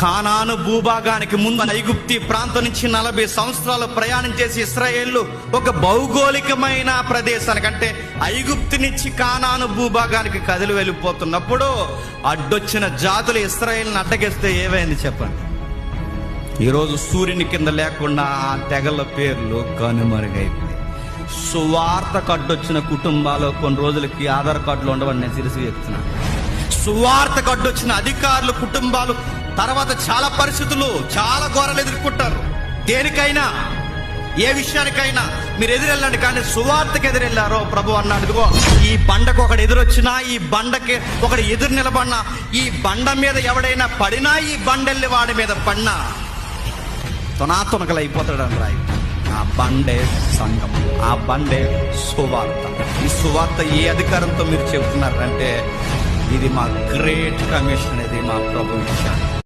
కానాను భూభాగానికి ముందు ఐగుప్తి ప్రాంతం నుంచి నలభై సంవత్సరాలు ప్రయాణం చేసి ఇస్రాయేళ్ళు ఒక భౌగోళికమైన ప్రదేశానికి అంటే ఐగుప్తి నుంచి కానాను భూభాగానికి కదిలి వెళ్ళిపోతున్నప్పుడు అడ్డొచ్చిన జాతులు ఇస్రాయేల్ని అడ్డగిస్తే ఏమైంది చెప్పండి. ఈరోజు సూర్యుని కింద లేకుండా ఆ తెగల పేర్లు కనుమరుగైపోయి సువార్త కడ్డొచ్చిన కుటుంబాలు కొన్ని రోజులకి ఆధార్ కార్డులు ఉండవని నేను సిరిసి చెప్తున్నాను. సువార్త కడ్డొచ్చిన అధికారులు కుటుంబాలు తర్వాత చాలా పరిస్థితులు చాలా ఘోరాలు ఎదుర్కొంటారు. దేనికైనా ఏ విషయానికైనా మీరు ఎదురెళ్ళండి కానీ సువార్తకు ఎదురెళ్ళారో ప్రభు అన్నాడు. ఈ బండకు ఒకడు ఎదురొచ్చినా ఈ బండకి ఒకడు ఎదురు నిలబడినా ఈ బండ మీద ఎవడైనా పడినా ఈ బండెల్లి వాడి మీద పడినా తునాతునకలు అయిపోతాడని రాయి. ఆ బండే సంఘం ఆ బండే సువార్త. ఈ సువార్త ఏ అధికారంతో మీరు చెబుతున్నారంటే ఇది మా గ్రేట్ కమిషన్ ఇది మా ప్రభు ఇచ్చాడు